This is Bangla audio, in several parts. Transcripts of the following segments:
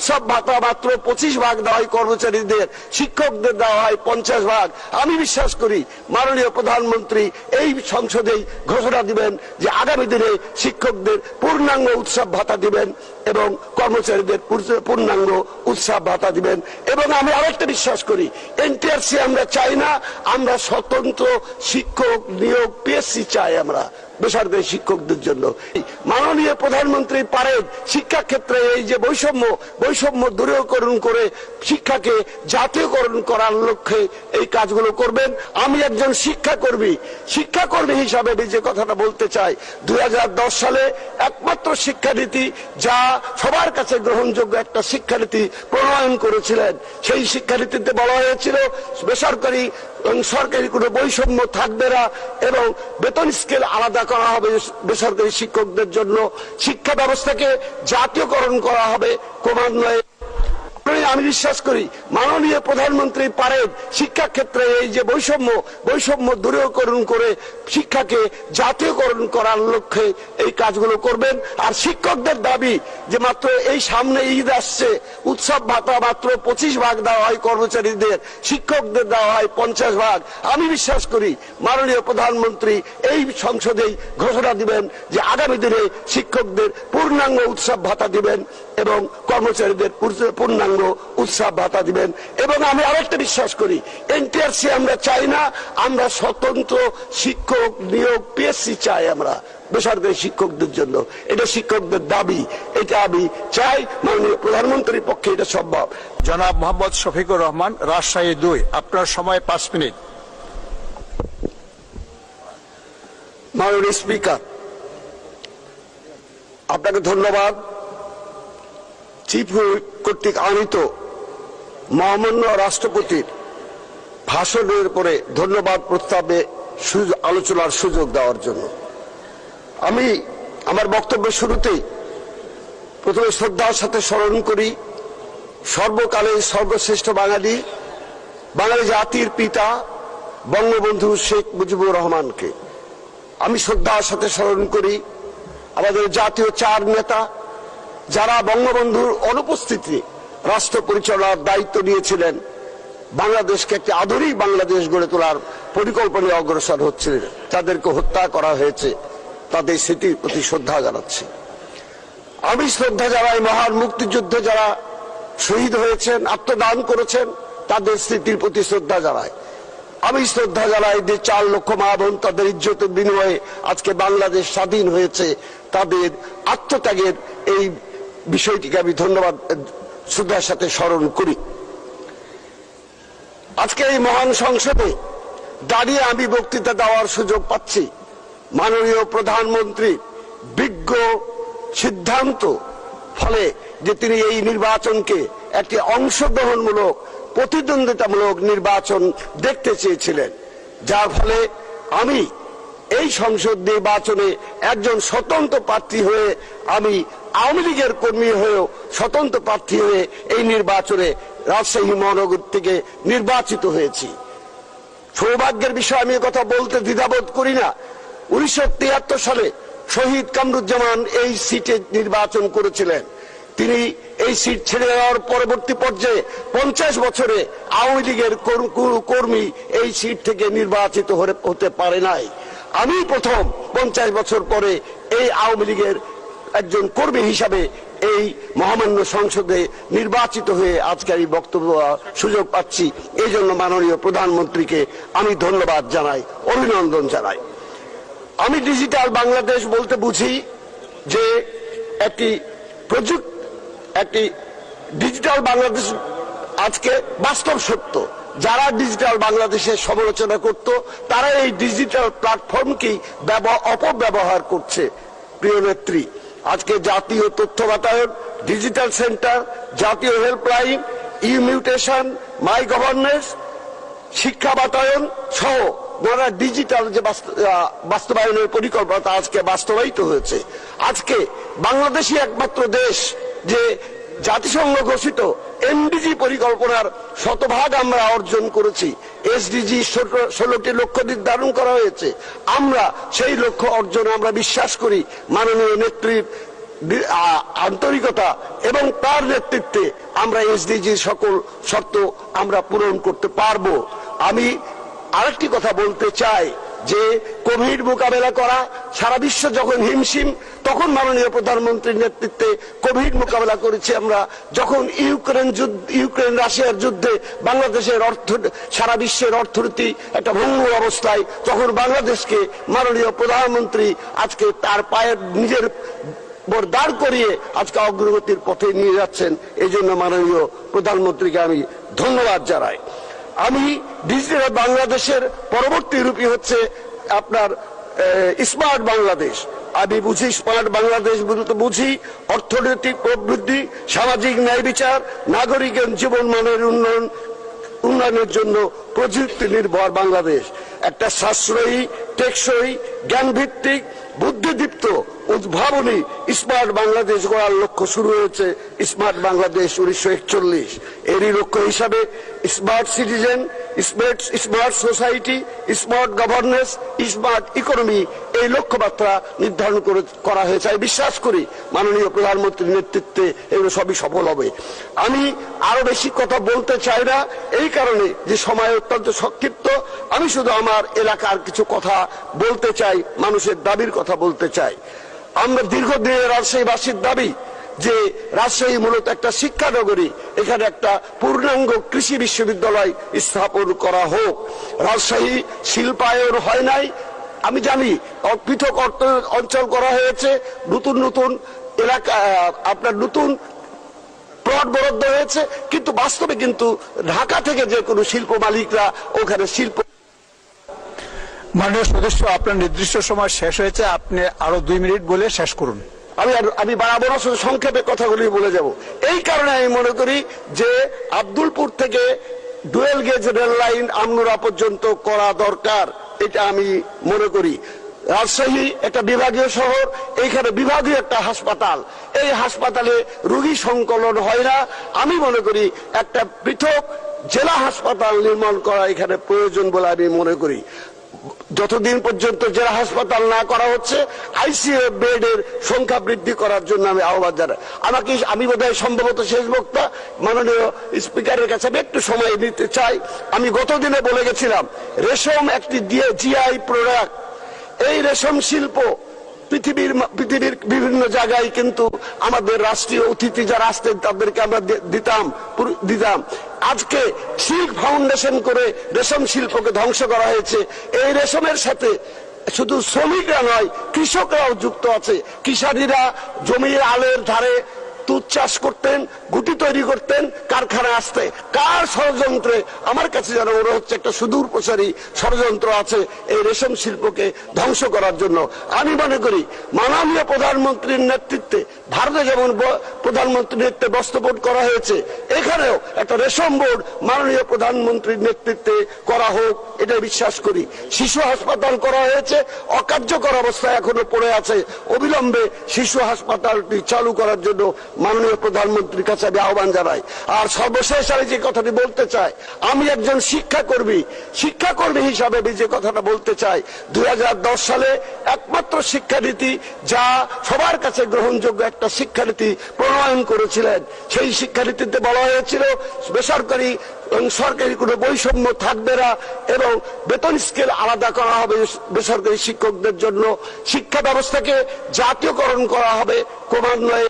উৎসব ভাতা মাত্র পঁচিশ ভাগ দেওয়া হয়, কর্মচারীদের, শিক্ষকদের দেওয়া হয় পঞ্চাশ ভাগ। আমি বিশ্বাস করি, মাননীয় প্রধানমন্ত্রী এই সংসদেই ঘোষণা দিবেন যে আগামী দিনে শিক্ষকদের পূর্ণাঙ্গ উৎসব ভাতা দিবেন এবং কর্মচারীদের পূর্ণাঙ্গ উৎসব ভাতা দিবেন। এবং আমি আরেকটা বিশ্বাস করি, এনটিআরসি আমরা চাই না, আমরা স্বতন্ত্র শিক্ষক নিয়োগ পিএসসি চাই আমরা। বেসরকারি শিক্ষকদের জন্য। মাননীয় প্রধানমন্ত্রী পারেন শিক্ষা ক্ষেত্রে এই যে বৈষম্য বৈষম্য দূরীকরণ করে শিক্ষাকে জাতীয়করণ করার লক্ষ্যে এই কাজগুলো করবেন। আমি একজন শিক্ষাকর্মী। শিক্ষাকর্মী হিসাবে যে কথাটা বলতে চাই। দু হাজার দশ সালে একমাত্র শিক্ষানীতি যা সবার কাছে গ্রহণযোগ্য একটা শিক্ষানীতি প্রণয়ন করেছিলেন, সেই শিক্ষানীতিতে বলা হয়েছিল বেসরকারি এবং সরকারি কোনো বৈষম্য থাকবে না এবং বেতন স্কেল আলাদা করা হবে বেসরকারি শিক্ষকদের জন্য। শিক্ষা ব্যবস্থাকে জাতীয়করণ করা হবে ক্রমান্বয়ে। আমি বিশ্বাস করি, মাননীয় প্রধানমন্ত্রী পারেন শিক্ষা ক্ষেত্রে এই যে বৈষম্য বৈষম্য দূরীকরণ করে শিক্ষাকে জাতীয়করণ করার লক্ষ্যে এই কাজগুলো করবেন। আর শিক্ষকদের দাবি যে মাত্র এই সামনে ঈদ আসছে, উৎসব ভাতা মাত্র পঁচিশ ভাগ দেওয়া হয় কর্মচারীদের, শিক্ষকদের দেওয়া হয় পঞ্চাশ ভাগ। আমি বিশ্বাস করি, মাননীয় প্রধানমন্ত্রী এই সংসদেই ঘোষণা দিবেন যে আগামী দিনে শিক্ষকদের পূর্ণাঙ্গ উৎসব ভাতা দিবেন এবং কর্মচারীদের পূর্ণ- পূর্ণাঙ্গ উৎসব ভাতা দিবেন। এবং আমি আরেকটা বিশ্বাস করি এনটিআরসি আমরা চাই না আমরা স্বতন্ত্র শিক্ষক নিয়োগ পিএসসি চাই আমরা বেসরকারি শিক্ষকদের জন্য। এটা শিক্ষকদের দাবি এটা আমি চাই মাননীয় প্রধানমন্ত্রীর পক্ষে এটা সম্ভব। জনাব মোহাম্মদ শফিকুর রহমান রাজশাহী দুই আপনার সময় পাঁচ মিনিট। মাননীয় স্পিকার আপনাকে ধন্যবাদ। চিফ কর্তৃক আনিত মহামান্য রাষ্ট্রপতির ভাষণের পরে ধন্যবাদ প্রস্তাবে আলোচনার সুযোগ দেওয়ার জন্য। আমি আমার বক্তব্যের শুরুতেই প্রথমে শ্রদ্ধার সাথে স্মরণ করি, সর্বকালের সর্বশ্রেষ্ঠ বাঙালি বাঙালি জাতির পিতা, বঙ্গবন্ধু শেখ মুজিবুর রহমানকে। আমি শ্রদ্ধার সাথে স্মরণ করি, আমাদের জাতীয় চার নেতা যারা বঙ্গবন্ধুর অনুপস্থিতি রাষ্ট্র পরিচালনার দায়িত্ব নিয়েছিলেন, বাংলাদেশকে একটি আধুনিক বাংলাদেশ গড়ে তোলার পরিকল্পনায় অগ্রসর হচ্ছিলেন, তাদেরকে হত্যা করা হয়েছে, তাদের স্মৃতির প্রতি শ্রদ্ধা জানাচ্ছি। আমি শ্রদ্ধা জানাই মহান মুক্তিযুদ্ধে যারা শহীদ হয়েছেন, আত্মদান করেছেন, তাদের স্মৃতির প্রতি শ্রদ্ধা জানাই। আমি শ্রদ্ধা জানাই যে চার লক্ষ মা বোন তাদের ইজ্জতের বিনিময়ে আজকে বাংলাদেশ স্বাধীন হয়েছে, তাদের আত্মত্যাগের এই বিষয়টিকে আমি ধন্যবাদ শ্রদ্ধার সাথে স্মরণ করি। আজকে এই মহান সংসদে দাঁড়িয়ে আমি বক্তৃতা দেওয়ার সুযোগ পাচ্ছি। মাননীয় প্রধানমন্ত্রী বিজ্ঞ সিদ্ধান্ত ফলে যে তিনি এই নির্বাচনকে একটি অংশগ্রহণমূলক, প্রতিদ্বন্দ্বিতামূলক নির্বাচন দেখতে চেয়েছিলেন। যার ফলে আমি এই সংসদ নির্বাচনে একজন স্বতন্ত্র প্রার্থী হয়ে আমি আওয়ামী লীগের কর্মী হয়েও স্বতন্ত্র প্রার্থী হয়ে এই নির্বাচনে রাজশাহী মহানগর থেকে নির্বাচিত হয়েছি। সৌভাগ্যের বিষয়ে আমি কথা বলতে দ্বিধাবোধ করি না। উনিশশো সালে শহীদ কামরুজ্জামান এই সিটে নির্বাচন করেছিলেন। তিনি এই সিট ছেড়ে দেওয়ার পরবর্তী পর্যায়ে পঞ্চাশ বছরে আওয়ামী লীগের কর্মী এই সিট থেকে নির্বাচিত হতে পারে নাই। আমি প্রথম পঞ্চাশ বছর পরে এই আওয়ামী লীগের একজন কর্মী হিসাবে এই মহামান্য সংসদে নির্বাচিত হয়ে আজকে আমি বক্তব্য সুযোগ পাচ্ছি। এই জন্য মাননীয় প্রধানমন্ত্রীকে আমি ধন্যবাদ জানাই, অভিনন্দন জানাই। আমি ডিজিটাল বাংলাদেশ বলতে বুঝি যে একটি প্রযুক্ত, একটি ডিজিটাল বাংলাদেশ আজকে বাস্তব সত্য। যারা ডিজিটাল বাংলাদেশের সমালোচনা করত, তারা এই ডিজিটাল প্ল্যাটফর্মকেই ব্যব- অপব্যবহার করছে। প্রিয় নেত্রী আজকে জাতীয় তথ্য বাতায়ন ডিজিটাল সেন্টার জাতীয় helpline e mutation my governance শিক্ষা বাতায়ন সহ নানা ডিজিটাল যে বাস্তবায়নের পরিকল্পনা আজকে বাস্তবায়িত হয়েছে। আজকে বাংলাদেশই একমাত্র দেশ যে জাতিসংঘ ঘোষিত এমডিজি পরিকল্পনার শতভাগ আমরা অর্জন করেছি। এসডিজি ষোলোটি লক্ষ্য নির্ধারণ করা হয়েছে। আমরা সেই লক্ষ্য অর্জনে আমরা বিশ্বাস করি, মাননীয় নেত্রীর আন্তরিকতা এবং তার নেতৃত্বে আমরা এসডিজি সকল শর্ত আমরা পূরণ করতে পারব। আমি আরেকটি কথা বলতে চাই যে কোভিড মোকাবেলা করা, সারা বিশ্ব যখন হিমশিম, তখন মাননীয় প্রধানমন্ত্রীর নেতৃত্বে কোভিড মোকাবেলা করেছি আমরা। যখন ইউক্রেন যুদ্ধ, ইউক্রেন রাশিয়ার যুদ্ধে বাংলাদেশের অর্থ, সারা বিশ্বের অর্থনীতি একটা ভঙ্গুর অবস্থায়, তখন বাংলাদেশকে মাননীয় প্রধানমন্ত্রী আজকে তার পায়ের নিজের বর দাঁড় করিয়ে আজকে অগ্রগতির পথে নিয়ে যাচ্ছেন। এই জন্য মাননীয় প্রধানমন্ত্রীকে আমি ধন্যবাদ জানাই। আমি ডিজিটাল বাংলাদেশের পরবর্তী রূপই হচ্ছে আপনার স্মার্ট বাংলাদেশ। আমি বুঝি স্মার্ট বাংলাদেশ বুঝি অর্থনৈতিক প্রবৃদ্ধি, সামাজিক ন্যায় বিচার, নাগরিকের জীবন মানের উন্নয়ন, উন্নয়নের জন্য প্রযুক্তি নির্ভর বাংলাদেশ। একটা সাশ্রয়ী, টেকসই, জ্ঞানভিত্তিক, বুদ্ধিদীপ্ত উদ্ভাবনী স্মার্ট বাংলাদেশ গড়ার লক্ষ্য শুরু হয়েছে স্মার্ট বাংলাদেশ উনিশশো একচল্লিশ। এরই লক্ষ্য হিসাবে smart citizen, smart smart society, smart governance, smart economy এই লক্ষ্যমাত্রা নির্ধারণ করে, করা হয়েছে। আমি বিশ্বাস করি মাননীয় প্রধানমন্ত্রীর নেতৃত্বে এগুলো সবই সফল হবে। আমি আরও বেশি কথা বলতে চাই না, এই কারণে যে সময় অত্যন্ত সংক্ষিপ্ত, আমি শুধু আমার এলাকার কিছু কথা বলতে চাই, মানুষের দাবির কথা বলতে চাই। আমরা দীর্ঘদিনের রাজশাহীবাসীর দাবি যে রাজশাহী মূলত একটা শিক্ষা নগরী এখানে একটা পূর্ণাঙ্গ কৃষি বিশ্ববিদ্যালয় স্থাপন করা হোক। রাজশাহী শিল্পায়ন হয় নাই। আমি জানি পৃথক অর্থ- অঞ্চল করা হয়েছে, নতুন নতুন এলাকা আপনার নতুন প্লট বরাদ্দ হয়েছে, কিন্তু বাস্তবে কিন্তু ঢাকা থেকে যে কোনো শিল্প মালিকরা ওখানে শিল্প মাননীয় সদস্য, আপনার নির্দিষ্ট সময় শেষ হয়েছে, আপনি আরও দুই মিনিট বলে শেষ করুন। আমি আমি শুধু সংক্ষেপে কথাগুলি বলে যাব। এই কারণে আমি মনে করি যে আব্দুলপুর থেকে dual gauge rail line Amnura পর্যন্ত করা দরকার, এটা আমি মনে করি। রাজশাহী একটা বিভাগীয় শহর, এইখানে বিভাগীয় একটা হাসপাতাল। এই হাসপাতালে রোগী সংকলন হয় না। আমি মনে করি একটা পৃথক জেলা হাসপাতাল নির্মাণ করা এখানে প্রয়োজন বলে আমি মনে করি। যতদিন পর্যন্ত জেলা হাসপাতাল না করা হচ্ছে আইসিইউ বেডের সংখ্যা বৃদ্ধি করার জন্য আমি আহ্বান জানাই। আমাকে আমি বোধহয় সম্ভবত শেষ বক্তা। মাননীয় স্পিকারের কাছে আমি একটু সময় নিতে চাই। আমি গতদিনে বলে গেছিলাম, রেশম একটি দিয়ে জিআই প্রোডাক্ট এই রেশম শিল্প পৃথিবীর পৃথিবীর বিভিন্ন জায়গায় কিন্তু আমাদের রাষ্ট্রীয় অতিথি যারা আসতেন, তাদেরকে আমরা দিতাম দিতাম। আজকে সিল্ক ফাউন্ডেশন করে রেশম শিল্পকে ধ্বংস করা হয়েছে। এই রেশমের সাথে শুধু শ্রমিকরা নয়, কৃষকরাও যুক্ত আছে। কিষানীরা জমির আলের ধারে তুত চাষ করতেন, গুটি তৈরি করতেন কারখানা আসতে। কার ষড়যন্ত্রে? আমার কাছে যেন মনে হচ্ছে একটা সুদূর প্রসারী ষড়যন্ত্র আছে এই রেশম শিল্পকে ধ্বংস করার জন্য। আমি মনে করি মাননীয় প্রধানমন্ত্রীর নেতৃত্বে ভারতে যেমন প্রধানমন্ত্রীর নেতৃত্বে বস্ত্র বোর্ড করা হয়েছে, এখানেও একটা রেশম বোর্ড মাননীয় প্রধানমন্ত্রীর নেতৃত্বে করা হোক, এটা বিশ্বাস করি। শিশু হাসপাতাল করা হয়েছে, অকার্যকর অবস্থায় এখনও পড়ে আছে। অবিলম্বে শিশু হাসপাতালটি চালু করার জন্য মাননীয় প্রধানমন্ত্রীর কাছে আমি আহ্বান জানাই। আর সর্বশেষ আমি যে কথাটি বলতে চাই, আমি একজন শিক্ষাকর্মী। শিক্ষাকর্মী হিসাবে আমি যে কথাটা বলতে চাই দু হাজার দশ সালে একমাত্র শিক্ষানীতি যা সবার কাছে গ্রহণযোগ্য একটা শিক্ষানীতি প্রণয়ন করেছিলেন। সেই শিক্ষানীতিতে বলা হয়েছিল, বেসরকারি এবং সরকারি কোনো বৈষম্য থাকবে না এবং বেতন স্কেল আলাদা করা হবে বেসরকারি শিক্ষকদের জন্য। শিক্ষা ব্যবস্থাকে জাতীয়করণ করা হবে ক্রমান্বয়ে।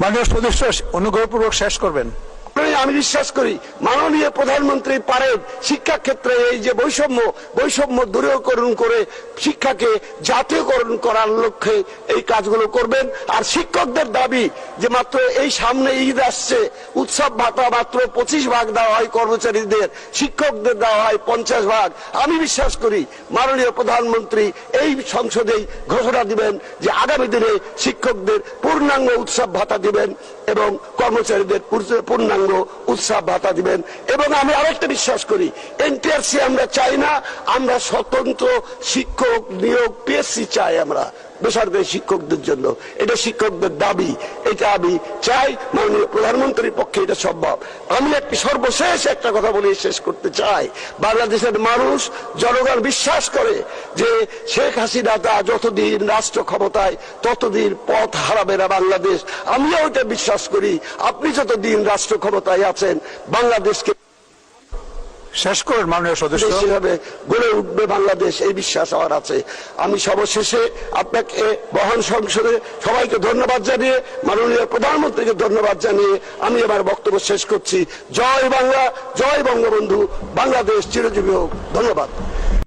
মাননীয় সদস্য, অনুগ্রহপূর্বক শেষ করবেন। আপনারই আমি বিশ্বাস করি, মাননীয় প্রধানমন্ত্রী পারেন শিক্ষা ক্ষেত্রে এই যে বৈষম্য বৈষম্য দূরীকরণ করে শিক্ষাকে জাতীয়করণ করার লক্ষ্যে এই কাজগুলো করবেন। আর শিক্ষকদের দাবি যে মাত্র এই সামনে ঈদ আসছে, উৎসব ভাতা মাত্র পঁচিশ ভাগ দেওয়া হয় কর্মচারীদের, শিক্ষকদের দেওয়া হয় পঞ্চাশ ভাগ। আমি বিশ্বাস করি, মাননীয় প্রধানমন্ত্রী এই সংসদেই ঘোষণা দিবেন যে আগামী দিনে শিক্ষকদের পূর্ণাঙ্গ উৎসব ভাতা দিবেন এবং কর্মচারীদের পূর্ণ- পূর্ণাঙ্গ উৎসাহ ভাতা দিবেন। এবং আমি আরেকটা বিশ্বাস করি, এনটিআরসি আমরা চাই না, আমরা স্বতন্ত্র শিক্ষক নিয়োগ পিএসসি চাই আমরা। বেসরকারি শিক্ষকদের জন্য। এটা শিক্ষকদের দাবি, এটা আমি চাই মাননীয় প্রধানমন্ত্রীর পক্ষে এটা সম্ভব। আমি একটি সর্বশেষ একটা কথা বলে শেষ করতে চাই। বাংলাদেশের মানুষ, জনগণ বিশ্বাস করে যে শেখ হাসিনা তা যতদিন রাষ্ট্র ক্ষমতায়, ততদিন পথ হারাবে না বাংলাদেশ। আমিও এটা বিশ্বাস করি। আপনি যতদিন রাষ্ট্র ক্ষমতায় আছেন, বাংলাদেশকে শেষ করুন মাননীয় সদস্য। হিসেবে গড়ে উঠবে বাংলাদেশ, এই বিশ্বাস আমার আছে। আমি সর্বশেষে আপনাকে বহন সংসদে সবাইকে ধন্যবাদ জানিয়ে, মাননীয় প্রধানমন্ত্রীকে ধন্যবাদ জানিয়ে আমি এবার বক্তব্য শেষ করছি। জয় বাংলা, জয় বঙ্গবন্ধু, বাংলাদেশ চিরজীবী হোক। ধন্যবাদ।